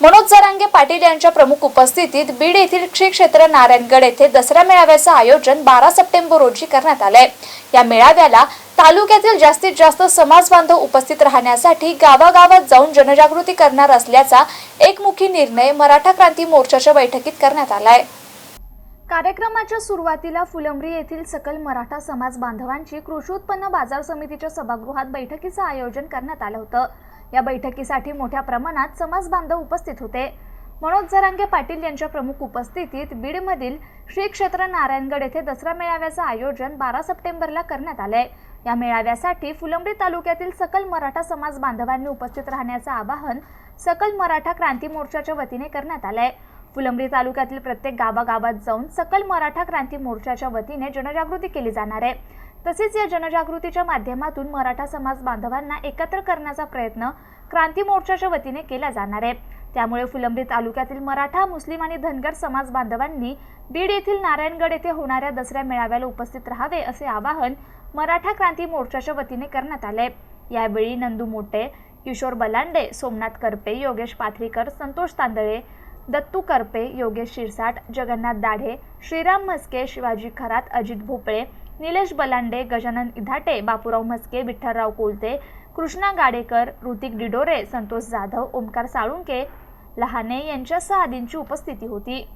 मनोज जरांगे पाटील यांच्या प्रमुख उपस्थितीत बीड येथील श्री क्षेत्र नारायणगड येथे दसरा मेळाव्याचं आयोजन बारा सप्टेंबर रोजी करण्यात आलंय. या मेळाव्याला तालुक्यातील जास्तीत जास्त समाज बांधव उपस्थित राहण्यासाठी गावागावात जाऊन जनजागृती करणार असल्याचा एकमुखी निर्णय मराठा क्रांती मोर्चाच्या बैठकीत करण्यात आलाय. कार्यक्रमाच्या सुरुवातीला फुलंब्री येथील सकल मराठा समाज बांधवांची कृषी उत्पन्न बाजार समितीच्या सभागृहात बैठकीचं आयोजन करण्यात आलं होतं. या बैठकीसाठी मोठ्या प्रमाणात समाज बांधव उपस्थित होते. मनोज जरांगे पाटील यांच्या प्रमुख उपस्थितीत बीडमधील श्री क्षेत्र नारायणगड येथे दसरा मेळाव्याचं आयोजन बारा सप्टेंबरला करण्यात आलंय. या मेळाव्यासाठी फुलंब्री तालुक्यातील सकल मराठा समाज बांधवांनी उपस्थित राहण्याचं आवाहन सकल मराठा क्रांती मोर्चाच्या वतीने करण्यात आलंय. फुलंब्री तालुक्यातील प्रत्येक गावागावात जाऊन सकल मराठा क्रांती मोर्चाच्या वतीने जनजागृती केली जाणार आहे. तसेच या जनजागृतीच्या माध्यमातून मराठा समाज बांधवांना एकत्र करण्याचा प्रयत्न क्रांती मोर्चाच्या वतीने केला जाणार आहे. त्यामुळे फुलंब्री तालुक्यातील मराठा मुस्लिम आणि धनगर समाज बांधवांनी बीड येथील नारायणगड येथे होणाऱ्या दसऱ्या मेळाव्याला उपस्थित राहावे असे आवाहन मराठा क्रांती मोर्चाच्या वतीने करण्यात आले. यावेळी नंदू मोटे किशोर बलांडे सोमनाथ करपे योगेश पाथरीकर संतोष तांदळे दत्तू करपे योगेश शिरसाट जगन्नाथ दाढे श्रीराम म्हस्के शिवाजी खरात अजित भोपळे निलेश बलांडे गजानन इधाटे बापूराव म्हस्के विठ्ठलराव कोलते कृष्णा गाडेकर ऋतिक डिडोरे संतोष जाधव ओमकार साळुंके लहाने यांच्यासह आदींची उपस्थिती होती.